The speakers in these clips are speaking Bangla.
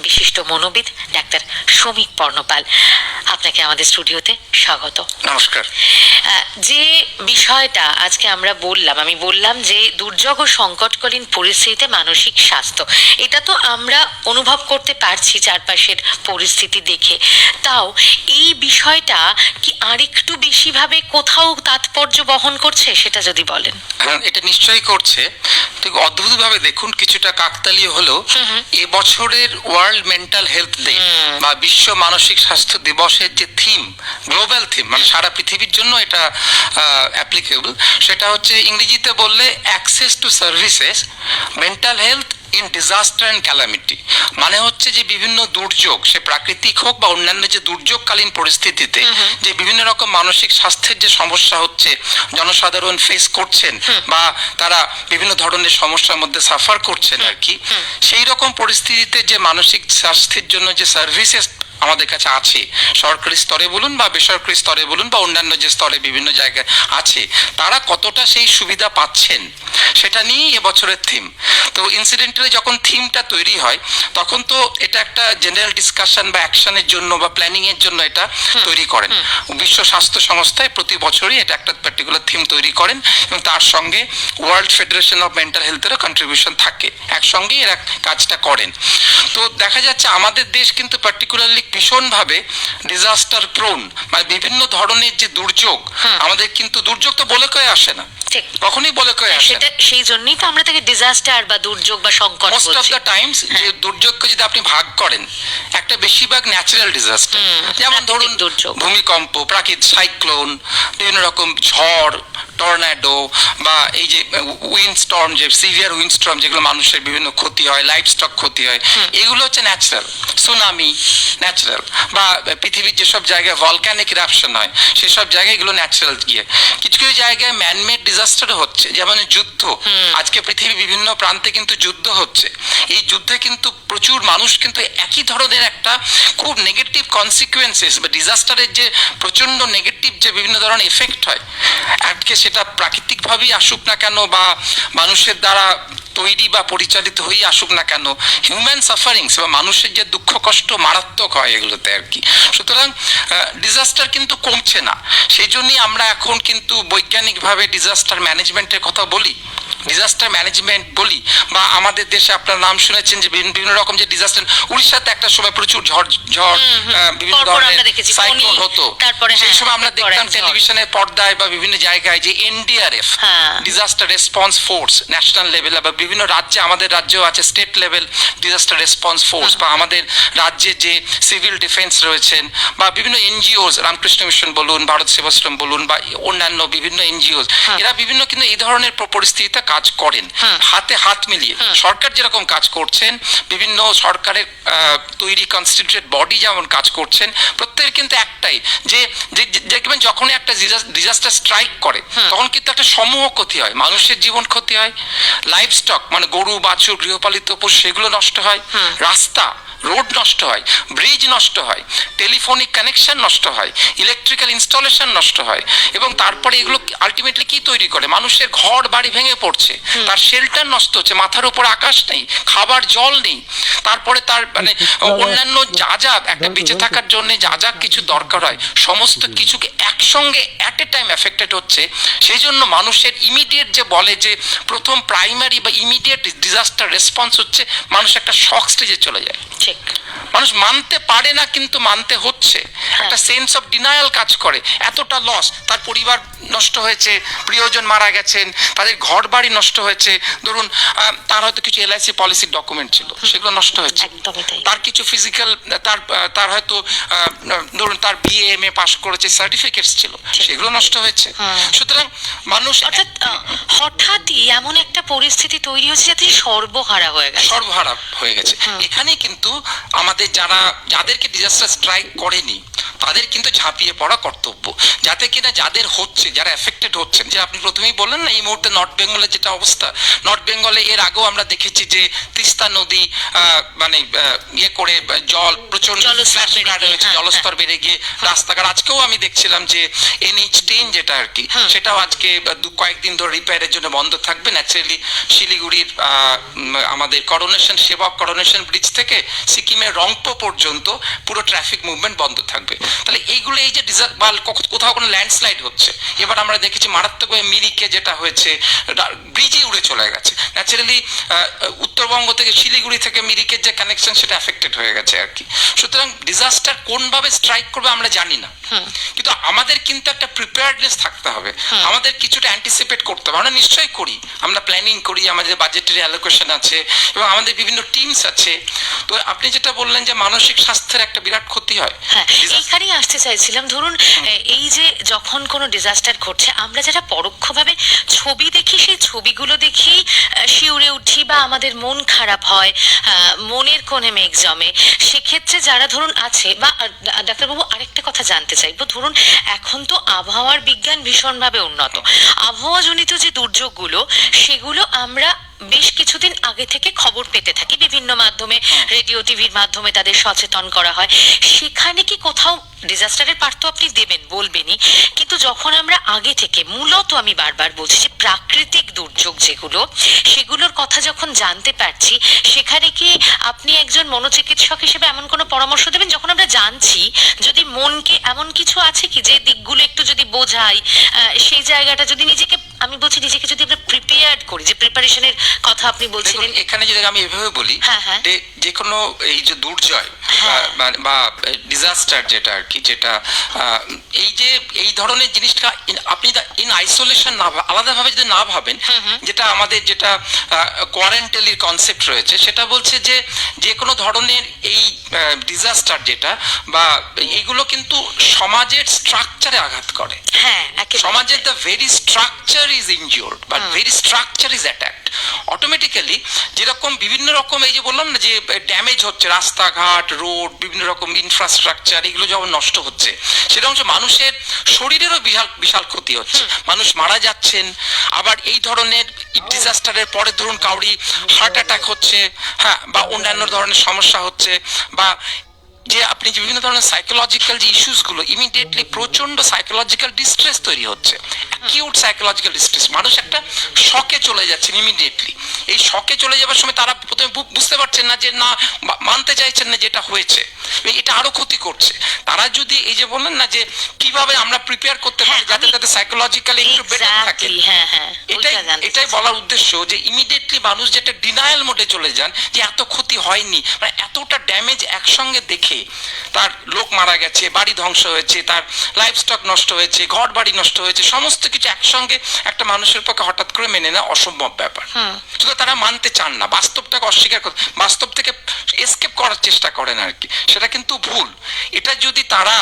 বিশিষ্ট মনোবিদ ডাক্তার শ্রমিক পর্ণপাল। আপনাকে আমাদের স্টুডিওতে স্বাগত। নমস্কার। যে বিষয়টা আজকে আমরা বললাম আমি বললাম যে দুর্যোগ ও সংকটকালীন পরিস্থিতিতে মানসিক স্বাস্থ্য এটা তো আমরা অনুভব করতে পারছি চারপাশের পরিস্থিতি দেখে। তাও এই বিষয়টা কি আরেকটু বেশিভাবে কোথাও তাৎপর্য বহন করছে সেটা যদি বলেন। হ্যাঁ, এটা নিশ্চয়ই করছে। ঠিক অদ্ভুতভাবে দেখুন কিছুটা কাকতালীয় হলো এবছরের ওয়ার্ল্ড মেন্টাল হেলথ ডে বা বিশ্ব মানসিক স্বাস্থ্য দিবসের যে থিম গ্লোবাল থিম মানে সারা পৃথিবীর জন্য এটা অ্যাপ্লিকেবল সেটা হচ্ছে ইংরেজিতে বললে access to services mental health in disaster and calamity মানে হচ্ছে যে বিভিন্ন দুর্যোগ সে প্রাকৃতিক হোক বা অন্যান্য যে দুর্যোগকালীন পরিস্থিতিতে যে বিভিন্ন রকম মানসিক স্বাস্থ্যের যে সমস্যা হচ্ছে জনসাধারণ ফেস করছেন বা তারা বিভিন্ন ধরনের সমস্যার মধ্যে সাফার করছেন আর কি সেই রকম পরিস্থিতিতে যে মানসিক স্বাস্থ্যের জন্য যে সার্ভিসেস আমাদের কাছে আছে। সরকারি স্তরে বলুন বা বেসরকারি স্তরে বলুন বা অন্যান্য যে স্তরে বিভিন্ন জায়গায় আছে তারা কতটা সেই সুবিধা পাচ্ছেন সেটা নিয়েই এবছরের থিম তো ইনসিডেন্টালি যখন থিমটা তৈরি হয় তখন তো এটা একটা জেনারেল ডিসকাশন বা অ্যাকশনের জন্য বা প্ল্যানিং এর জন্য এটা তৈরি করেন। বিশ্ব স্বাস্থ্য সংস্থায় প্রতি বছরই এটা একটা পার্টিকুলার থিম তৈরি করেন এবং তার সঙ্গে ওয়ার্ল্ড ফেডারেশন অফ মেন্টাল হেলথেরও কন্ট্রিবিউশন থাকে। একসঙ্গেই এরা কাজটা করেন। তো দেখা যাচ্ছে আমাদের দেশ কিন্তু পার্টিকুলারলি ভীষণভাবে ডিজাস্টার প্রোন মানে বিভিন্ন ধরনের যে দুর্যোগ আমাদের কিন্তু দুর্যোগ তো বলে কয়ে আসে না। কখনোই বলে কয়ে আসে না। সেটা সেই জন্যই তো আমরা তাকে ডিজাস্টার বা দুর্যোগ বা সংকট মোস্ট অফ দ্য টাইমস যে দুর্যোগকে যদি আপনি ভাগ করেন একটা বেশিরভাগ ন্যাচারাল ডিজাস্টার যেমন ধরুন ভূমিকম্প প্রাকৃতিক সাইক্লোন বিভিন্ন রকম ঝড় টর্নাডো বা এই যে উইন্ড স্টর্ম যে সিভিয়ার উইন্ড স্টর্ম যেগুলো মানুষের বিভিন্ন ক্ষতি হয় লাইফ স্টক ক্ষতি হয় এগুলো হচ্ছে ন্যাচারাল সুনামি ন্যাচারাল বা পৃথিবীর যেসব জায়গায় ভলক্যানিক ইরাপশন হয় সেসব জায়গায় এগুলো ন্যাচারাল গিয়ে। কিছু কিছু জায়গায় ম্যানমেড ডিজাস্টার হচ্ছে যেমন যুদ্ধ। আজকে পৃথিবীর বিভিন্ন প্রান্তে কিন্তু যুদ্ধ হচ্ছে। এই যুদ্ধে কিন্তু প্রচুর মানুষ কিন্তু একই ধরনের একটা খুব নেগেটিভ কনসিকুয়েন্সেস বা ডিজাস্টারের যে প্রচণ্ড নেগেটিভ যে বিভিন্ন ধরনের এফেক্ট হয় আজকে সেটা প্রাকৃতিকভাবেই আসুক না কেন বা মানুষের দ্বারা তৈরি বা পরিচালিত হয়েই আসুক না কেন হিউম্যান সাফারিংস বা মানুষের যে দুঃখ কষ্ট মারাত্মক হয় এগুলোতে আর কি। সুতরাং ডিজাস্টার কিন্তু কমছে না। সেই জন্যই আমরা এখন কিন্তু বৈজ্ঞানিকভাবে ডিজাস্টার ম্যানেজমেন্টের কথা বলি। ডিজাস্টার ম্যানেজমেন্ট বলি বা আমাদের দেশে আপনার নাম শুনেছেন যে বিভিন্ন রকম যে ডিজাস্টার উড়িষ্যাতে একটা সময় প্রচুর ঝড় ঝড় বিভিন্ন ধরনের সাইক্লোন হতো তারপরে সেই হ্যাঁ, সময় আমরা দেখতাম ঝড়। টেলিভিশনের পর্দায় বা বিভিন্ন জায়গায় যে এনডিআরএফ হ্যাঁ। Disaster response force national level বা বিভিন্ন রাজ্যে আমাদের রাজ্যেও আছে state level disaster response force বা আমাদের রাজ্যে যে সিভিল ডিফেন্স রয়েছেন বা বিভিন্ন এনজিওস রামকৃষ্ণ মিশন বলুন ভারত সেবাশ্রম বলুন বা অন্যান্য বিভিন্ন এনজিওস এরা বিভিন্ন কিন্তু এই ধরনের পরিস্থিতিতে কাজ করেন হাতে হাত মিলিয়ে। সরকার যেরকম কাজ করছেন বিভিন্ন সরকারের তৈরি কনস্টিটিউটেড বডি যেমন কাজ করছেন প্রত্যেকের কিন্তু একটাই যে দেখবেন যখনই একটা ডিজাস্টার স্ট্রাইক করে তখন কিন্তু একটা সমূহ ক্ষতি হয়। মানুষের জীবন ক্ষতি হয় লাইফ স্টক মানে গরু বাছুর গৃহপালিত পশু সেগুলো নষ্ট হয়। রাস্তা রোড নষ্ট হয় ব্রিজ নষ্ট হয় টেলিফোনিক কানেকশন নষ্ট হয় ইলেকট্রিক্যাল ইনস্টলেশন নষ্ট হয় এবং তারপরে এগুলো আলটিমেটলি কি তৈরি করে? মানুষের ঘর বাড়ি ভেঙে পড়ছে তার শেল্টার নষ্ট হচ্ছে মাথার উপর আকাশ নেই খাবার জল নেই তারপরে তার মানে অন্যান্য যা যা একটা বেঁচে থাকার জন্য যা যা কিছু দরকার হয় সমস্ত কিছুকে একসঙ্গে অ্যাট এ টাইম এফেক্টেড হচ্ছে সেই জন্য মানুষের ইমিডিয়েট যে বলে যে প্রথম প্রাইমারি বা ইমিডিয়েট ডিজাস্টার রেসপন্স হচ্ছে মানুষ একটা শক স্টেজে চলে যায়। ঠিক। মানুষ মানতে পারে না কিন্তু মানতে হচ্ছে। একটা সেন্স অফ ডিনায়াল কাজ করে। এতটা লস তার পরিবার নষ্ট হয়েছে প্রিয়জন মারা গেছেন তাদের ঘর বাড়ি নষ্ট হয়েছে। ধরুন তার হয়তো কিছু এলআইসি পলিসির ডকুমেন্ট ছিল সেগুলো নষ্ট হয়েছে। তার কিছু ফিজিক্যাল তার তার হয়তো ধরুন তার B A M A pass করেছে সার্টিফিকেটস ছিল সেগুলো নষ্ট হয়েছে। সুতরাং মানুষ অর্থাৎ হঠাৎই এমন একটা পরিস্থিতি তৈরি হয়েছে যাতে সর্বহারা হয়ে গেছে। সর্বহারা হয়ে গেছে। এখানে কিন্তু আমাদের যারা যাদেরকে ডিজাস্টার স্ট্রাইক করেনি তাদের কিন্তু ঝাঁপিয়ে পড়া কর্তব্য। যাতে কিনা যাদের হচ্ছে যারা এফেক্টেড হচ্ছেন যে আপনি প্রথমেই বললেন না এই মুহূর্তে নর্থ বেঙ্গলের যেটা অবস্থা নর্থ বেঙ্গলে এর আগেও আমরা দেখেছি যে তিস্তা নদী মানে ইয়ে করে জল প্রচণ্ড জলস্তর বেড়ে গিয়ে, হয়েছে, হ্যাঁ, জলস্তর বেড়ে গিয়ে রাস্তাঘাট। আজকেও আমি দেখছিলাম যে এনএইচ টেন যেটা আর কি সেটাও আজকে দু কয়েকদিন ধরে রিপেয়ারের জন্য বন্ধ থাকবে। ন্যাচারালি শিলিগুড়ির আহ, আমাদের করোনেশন সেবক করোনেশন ব্রিজ থেকে সিকিমের রংপো পর্যন্ত পুরো ট্রাফিক মুভমেন্ট বন্ধ থাকবে। তাহলে এইগুলো এই যে বা কোথাও কোনো ল্যান্ডস্লাইড হচ্ছে এবার আমরা দেখেছি মারাত্মকভাবে মিরিকে যেটা হয়েছে ব্রিজই উড়ে চলে গেছে। ন্যাচারালি উত্তরবঙ্গ থেকে শিলিগুড়ি থেকে মিরিকের যে কানেকশন সেটা এফেক্টেড হয়ে গেছে আর কি। সুতরাং ডিজাস্টার কোনভাবে স্ট্রাইক করবে আমরা জানি না। কিন্তু আমাদের কিন্তু একটা প্রিপেয়ার্ডনেস থাকতে হবে। আমাদের কিছুটা অ্যান্টিসিপেট করতে হবে। আমরা নিশ্চয়ই করি। আমরা প্ল্যানিং করি আমাদের বাজেটের অ্যালোকেশন আছে এবং আমাদের বিভিন্ন টিমস আছে। তো আপনি যেটা বললেন যে মানসিক স্বাস্থ্যের একটা বিরাট ক্ষতি হয়। হ্যাঁ এইখানেই আসতে চাইছিলাম। ধরুন এই যে যখন কোনো ডিজাস্টার ঘটছে আমরা যারা পরোক্ষভাবে ছবি দেখি সেই ছবিগুলো দেখি শিউরে উঠি বা আমাদের মন খারাপ হয় মনের কোণে মেঘ জমে। সেক্ষেত্রে যারা ধরুন আছে বা ডাক্তারবাবু আরেকটা কথা জানতে চাইব। ধরুন এখন তো আবহাওয়ার বিজ্ঞান ভীষণভাবে উন্নত। আবহাওয়াজনিত যে দুর্যোগগুলো সেগুলো আমরা বেশ কিছুদিন আগে থেকে খবর পেতে থাকি বিভিন্ন মাধ্যমে রেডিও টিভির মাধ্যমে তাদের সচেতন করা হয়। সেখানে কি কোথাও ডিজাস্টারের পার্ট তো আপনি দেবেন বলবেনই কিন্তু যখন আমরা আগে থেকে মূলত আমি বারবার বলছি যে প্রাকৃতিক দুর্যোগ যেগুলো সেগুলোর কথা যখন জানতে পারছি সেখানে কি আপনি একজন মনোচিকিৎসক হিসেবে এমন কোনো পরামর্শ দেবেন যখন আমরা জানছি যদি মনকে এমন কিছু আছে কি যে দিকগুলো একটু যদি বোঝাই সেই জায়গাটা যদি নিজেকে আমি বলছি নিজেকে যদি আমরা প্রিপেয়ার্ড করি যে প্রিপারেশনের কথা আপনি বলছিলেন এখানে যদি আমি এভাবে বলি হ্যাঁ, হ্যাঁ। যে কোনো এই যে দুর্জয় হ্যাঁ। বা- বা ডিজাস্টার যেটা আর কি যেটা এই যে এই ধরনের জিনিসটা আপনি ইন আইসোলেশন না আলাদাভাবে যদি না ভাবেন যেটা আমাদের যেটা কোয়ারেন্টেলির কনসেপ্ট রয়েছে সেটা বলছে যে যে কোনো ধরনের এই ডিজাস্টার যেটা বা এইগুলো কিন্তু সমাজের স্ট্রাকচারে আঘাত করে। হ্যাঁ সমাজের the very structure is injured বা very structure is attacked automatically যেরকম বিভিন্ন রকম এই যে বললাম না যে ড্যামেজ হচ্ছে রাস্তাঘাট রোড বিভিন্ন রকম ইনফ্রাস্ট্রাকচার এগুলো যখন নষ্ট হচ্ছে। সেটা হচ্ছে মানুষের শরীরেরও বিশাল বিশাল ক্ষতি হচ্ছে। মানুষ মারা যাচ্ছেন আবার এই ধরনের ডিজাস্টারের পরে ধরুন কাউরি হার্ট অ্যাটাক হচ্ছে হ্যাঁ বা অন্যান্য ধরনের সমস্যা হচ্ছে বা যে আপনি যে বিভিন্ন ধরনের সাইকোলজিক্যাল যে ইস্যুসগুলো ইমিডিয়েটলি প্রচণ্ড সাইকোলজিক্যাল ডিস্ট্রেস তৈরি হচ্ছে অ্যাকিউট সাইকোলজিক্যাল ডিস্ট্রেস মানুষ একটা শকে চলে যাচ্ছেন ইমিডিয়েটলি এই শকে চলে যাওয়ার সময় তারা প্রথমে বুঝতে পারছেন না যে না মানতে চাইছেন না যেটা হয়েছে। এটা আরও ক্ষতি করছে। তারা যদি এই যে বললেন না যে কীভাবে আমরা প্রিপেয়ার করতে পারি হ্যাঁ, যাতে তাদের সাইকোলজিক্যালি একটু বেটার থাকে। হ্যাঁ হ্যাঁ এটাই এটাই বলার উদ্দেশ্য যে ইমিডিয়েটলি মানুষ যেটা ডিনায়াল মোডে চলে যান যে এত ক্ষতি হয়নি মানে এতটা ড্যামেজ একসঙ্গে দেখে তার লোক মারা গেছে বাড়ি ধ্বংস হয়েছে তার লাইফ স্টক নষ্ট হয়েছে ঘর বাড়ি নষ্ট হয়েছে সমস্ত কিছু একসঙ্গে একটা মানুষের পক্ষে হঠাৎ করে মেনে নেওয়া অসম্ভব ব্যাপার। শুধু তারা মানতে চান না বাস্তবটাকে অস্বীকার করতে বাস্তব থেকে এসকেপ করার চেষ্টা করেন আর কি। সেটা কিন্তু ভুল। এটা যদি তারা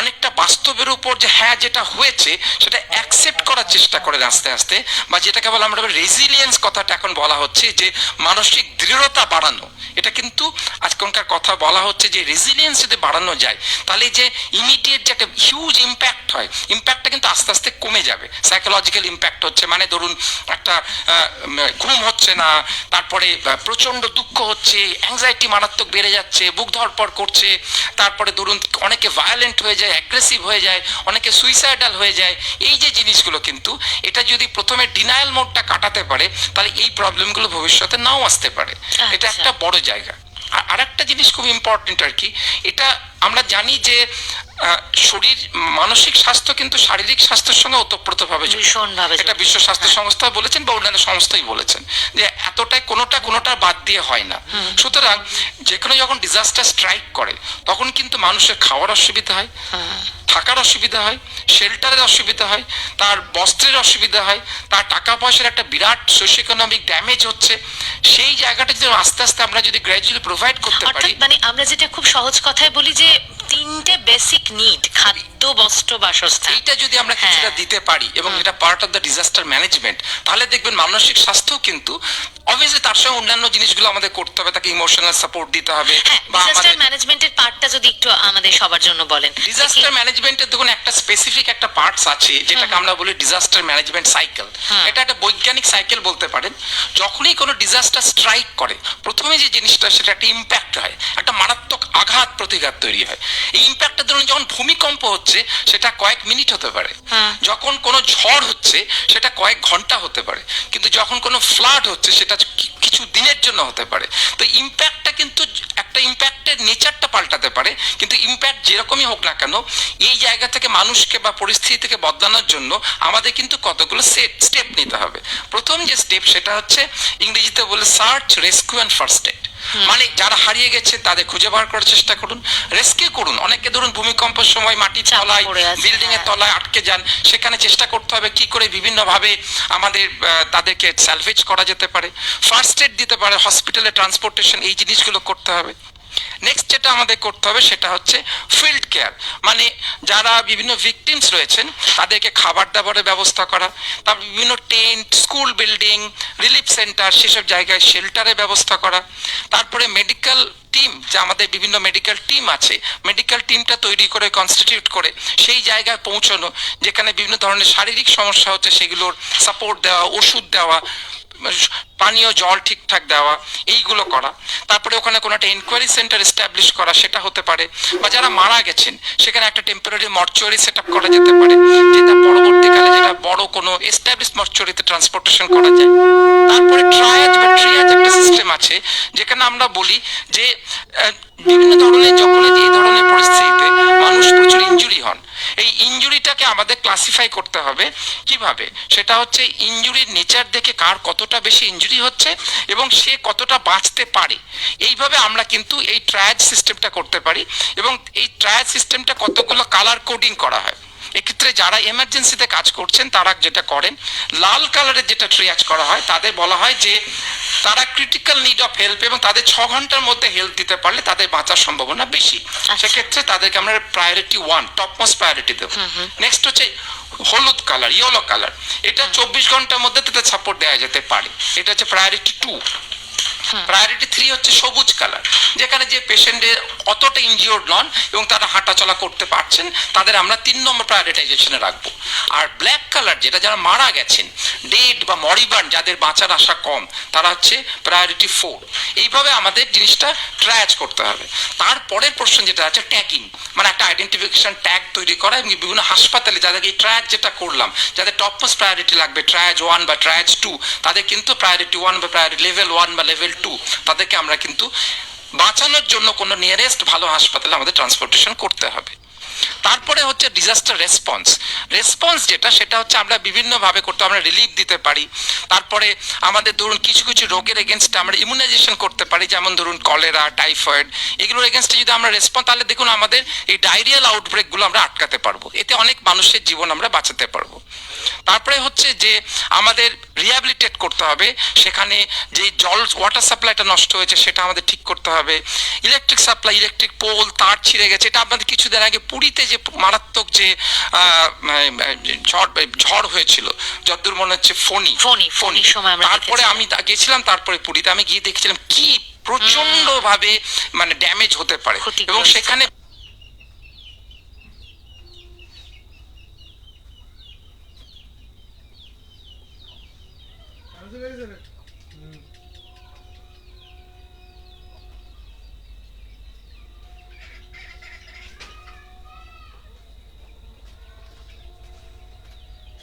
অনেকটা বাস্তবের উপর যে হ্যাঁ যেটা হয়েছে সেটা অ্যাকসেপ্ট করার চেষ্টা করেন আস্তে আস্তে বা যেটাকে বলা আমরা রেজিলিয়েন্স কথাটা এখন বলা হচ্ছে যে মানসিক দৃঢ়তা বাড়ানো। এটা কিন্তু আজকালকার কথা বলা হচ্ছে যে রেজিলিয়েন্স যদি বাড়ানো যায় তাহলে যে ইমিডিয়েট যে একটা হিউজ ইম্প্যাক্ট হয় ইম্প্যাক্টটা কিন্তু আস্তে আস্তে কমে যাবে। সাইকোলজিক্যাল ইম্প্যাক্ট হচ্ছে মানে ধরুন একটা ঘুম হচ্ছে না তারপরে আহ, প্রচণ্ড দুঃখ হচ্ছে অ্যাংজাইটি মারাত্মক বেড়ে যাচ্ছে বুক ধরপড় করছে তারপরে ধরুন অনেকে ভায়োলেন্ট হয়ে যায় অ্যাগ্রেসিভ হয়ে যায় অনেকে সুইসাইডাল হয়ে যায় এই যে জিনিসগুলো কিন্তু এটা যদি প্রথমে ডিনায়াল মোডটা কাটাতে পারে তাহলে এই প্রবলেমগুলো ভবিষ্যতে নাও আসতে পারে। এটা আচ্ছা। একটা বড় জায়গা। আর আরেকটা জিনিস খুব ইম্পর্টেন্ট আর কি এটা আমরা জানি যে শরীর মানসিক স্বাস্থ্য কিন্তু শারীরিক স্বাস্থ্যের সঙ্গে ওতপ্রোতভাবে। ভীষণভাবে এটা বিশ্ব স্বাস্থ্য সংস্থা বলেছেন বা অন্যান্য সংস্থাই বলেছেন যে এতটাই কোনোটা কোনোটা বাদ দিয়ে হয় না। সুতরাং যে কোনো যখন ডিজাস্টার স্ট্রাইক করে তখন কিন্তু মানুষের খাওয়ার অসুবিধা হয় থাকার অসুবিধা হয় শেল্টারের অসুবিধা হয় তার বস্ত্রের অসুবিধা হয় তার টাকা পয়সার একটা বিরাট সোশ্য ইকোনমিক ড্যামেজ হচ্ছে। সেই জায়গাটা যদি আস্তে আস্তে আমরা যদি গ্র্যাজুয়ালি প্রোভাইড করতে পারি মানে আমরা যেটা খুব সহজ কথায় বলি যে তিনটে বেসিক নিড খাদ্য বস্ত্র বাসস্থান। এইটা যদি আমরা কিছুটা হ্যাঁ। দিতে পারি এবং এটা part of the disaster management তাহলে দেখবেন মানসিক স্বাস্থ্য কিন্তু অবভিয়াসলি তার সঙ্গে অন্যান্য জিনিসগুলো আমাদের করতে হবে তাকে ইমোশনাল সাপোর্ট দিতে হবে বা ডিজাস্টার ম্যানেজমেন্টের পার্টটা যদি একটু আমাদের সবার জন্য বলেন। ডিজাস্টার ম্যানেজমেন্টের দেখুন একটা স্পেসিফিক একটা পার্টস আছে যেটাকে আমরা বলি ডিজাস্টার ম্যানেজমেন্ট সাইকেল এটা একটা বৈজ্ঞানিক সাইকেল বলতে পারেন। যখনই কোনো ডিজাস্টার স্ট্রাইক করে প্রথমে যে জিনিসটা সেটা একটা ইম্প্যাক্ট হয়। একটা মারাত্মক আঘাত প্রতিঘাত তৈরি হয়। এই ইম্প্যাক্টটা ধরুন যখন ভূমিকম্প হচ্ছে সেটা কয়েক মিনিট হতে পারে। যখন কোনো ঝড় হচ্ছে সেটা কয়েক ঘণ্টা হতে পারে। কিন্তু যখন কোনো ফ্লাড হচ্ছে সেটা কিছু দিনের জন্য হতে পারে। তো ইম্প্যাক্টটা কিন্তু একটা ইম্প্যাক্টের নেচারটা পাল্টাতে পারে। কিন্তু ইম্প্যাক্ট যেরকমই হোক না কেন এই জায়গা থেকে মানুষকে বা পরিস্থিতি থেকে বদলানোর জন্য আমাদের কিন্তু কতগুলো স্টেপ নিতে হবে। প্রথম যে স্টেপ সেটা হচ্ছে ইংরেজিতে বলে search rescue and first aid মানে যারা হারিয়ে গেছে তাদের খুঁজে বার করার চেষ্টা করুন রেস্কিউ করুন। অনেকে ধরুন ভূমিকম্পের সময় মাটি তলায় বিল্ডিং এর হ্যাঁ। তলায় আটকে যান সেখানে চেষ্টা করতে হবে কি করে বিভিন্ন ভাবে আমাদের তাদেরকে স্যালভেজ করা যেতে পারে। ফার্স্ট এড দিতে পারে হসপিটালে ট্রান্সপোর্টেশন এই জিনিসগুলো করতে হবে। নেক্সট যেটা আমাদের করতে হবে সেটা হচ্ছে ফিল্ড কেয়ার মানে যারা বিভিন্ন ভিকটিমস রয়েছেন, তাদেরকে খাবার দাবারের ব্যবস্থা করা তারপর বিভিন্ন tent school building relief centre সেসব জায়গায় শেল্টারের ব্যবস্থা করা। তারপরে মেডিকেল টিম যে আমাদের বিভিন্ন মেডিকেল টিম আছে মেডিকেল টিমটা তৈরি করে কনস্টিটিউট করে, সেই জায়গায় পৌঁছানো, যেখানে বিভিন্ন ধরনের শারীরিক সমস্যা হচ্ছে, সেগুলোর সাপোর্ট দেওয়া, ওষুধ দেওয়া পানীয় জল ঠিকঠাক দেওয়া, এইগুলো করা। তারপরে ওখানে কোনো একটা এনকোয়ারি সেন্টার এস্টাবলিশ করা, সেটা হতে পারে। বা যারা মারা গেছেন, সেখানে একটা টেম্পোরারি মর্চুয়ারি সেট আপ করা যেতে পারে। যেটা পরবর্তীকালে যেটা বড় কোনো এস্টাবলিশ মর্চুয়ারিতে ট্রান্সপোর্টেশন করা যায়। তারপরে ট্রায়াজ বা ট্রিয়াজ একটা সিস্টেম আছে, যেখানে আমরা বলি যে বিভিন্ন ধরনের যখন এই ধরনের পরিস্থিতিতে মানুষ প্রচুর ইনজুরি হন এই ইঞ্জুরিটাকে আমাদের ক্লাসিফাই করতে হবে। কীভাবে? সেটা হচ্ছে ইঞ্জুরির নেচার দেখে কার কতটা বেশি ইঞ্জুরি হচ্ছে এবং সে কতটা বাঁচতে পারে। এইভাবে আমরা কিন্তু এই ট্রায়াজ সিস্টেমটা করতে পারি এবং এই ট্রায়াজ সিস্টেমটা কতগুলো কালার কোডিং করা হয়। এক্ষেত্রে যারা এমার্জেন্সিতে কাজ করছেন তারা যেটা করেন লাল কালারের যেটা ট্রিয়াজ করা হয় তাদের বলা হয় যে তারা ক্রিটিক্যাল নিড অফ হেল্প এবং তাদের ছ ঘণ্টার মধ্যে হেল্প দিতে পারলে তাদের বাঁচার সম্ভাবনা বেশি। আচ্ছা। সেক্ষেত্রে তাদেরকে আমরা priority one top most priority দেবো নেক্সট হচ্ছে হলুদ কালার ইয়েলো কালার এটা চব্বিশ ঘণ্টার মধ্যে তাদের সাপোর্ট দেওয়া যেতে পারে। এটা হচ্ছে প্রায়োরিটি টু প্রায়োরিটি থ্রি হচ্ছে সবুজ কালার যেখানে যে পেশেন্টের অতটা ইনজিওর্ড নন এবং তারা হাঁটাচলা করতে পারছেন, তাদের আমরা তিন নম্বর প্রায়োরিটাইজেশনে রাখব। আর ব্ল্যাক কালার যেটা যারা মারা গেছেন ডেড বা মরিবান, যাদের বাঁচার আশা কম, তারা হচ্ছে প্রায়োরিটি ফোর এইভাবে আমাদের জিনিসটা ট্র্যাচ করতে হবে। তারপরের প্রশ্ন যেটা আছে ট্যাগিং মানে একটা আইডেন্টিফিকেশন ট্যাগ তৈরি করা এবং বিভিন্ন হাসপাতালে যাদেরকে এই ট্র্যাচ যেটা করলাম, যাদের টপ মোস্ট প্রায়োরিটি লাগবে ট্রায়াজ ওয়ান বা ট্রায়াজ টু তাদের কিন্তু প্রায়োরিটি ওয়ান বা প্রায়োরিটি লেভেল ওয়ান বা লেভেল টু তাদেরকে আমরা কিন্তু বাঁচানোর জন্য কোনো নিয়ারেস্ট ভালো হাসপাতালে আমাদের ট্রান্সপোর্টেশন করতে হবে। তারপরে হচ্ছে ডিজাস্টার রেসপন্স রেসপন্স যেটা, সেটা হচ্ছে আমরা বিভিন্নভাবে করতে, আমরা রিলিফ দিতে পারি। তারপরে আমাদের ধরুন কিছু কিছু রোগের এগেনস্টে আমরা ইমিউনাইজেশন করতে পারি, যেমন ধরুন কলেরা টাইফয়েড এগুলোর এগেনস্টে যদি আমরা রেসপন্স তাহলে দেখুন আমাদের এই ডায়রিয়াল আউটব্রেকগুলো আমরা আটকাতে পারব। এতে অনেক মানুষের জীবন আমরা বাঁচাতে পারব। তারপরে হচ্ছে যে আমাদের রিহ্যাবিলিটেট করতে হবে সেখানে যে জল ওয়াটার সাপ্লাইটা নষ্ট হয়েছে সেটা আমাদের ঠিক করতে হবে ইলেকট্রিক সাপ্লাই ইলেকট্রিক পোল তার ছিঁড়ে গেছে এটা আপনাদের কিছুদিন আগে পুরীতে যে মারাত্মক যে আহ, ঝড় ঝড় হয়েছিল যতদূর মনে হচ্ছে ফণি, ফণির সময় তারপরে আমি গেছিলাম তারপরে পুরীতে আমি গিয়ে দেখছিলাম কি প্রচণ্ড ভাবে মানে ড্যামেজ হতে পারে। এবং সেখানে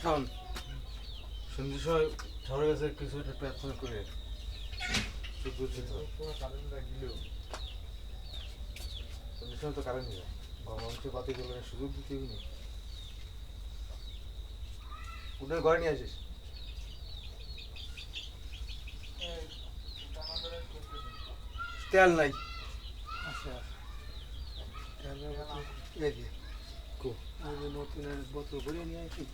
শোন। সন্ধ্যের সময় কিছু একটা প্রার্থনা করে সময় তো? কারেন্ট নেই। গরমাংশ বাতি সুযোগ দিতে না। ঘরে নিয়ে আসিস। তেল নাই। আচ্ছা। তেল নতুন বোতল ভরে নিয়ে আসি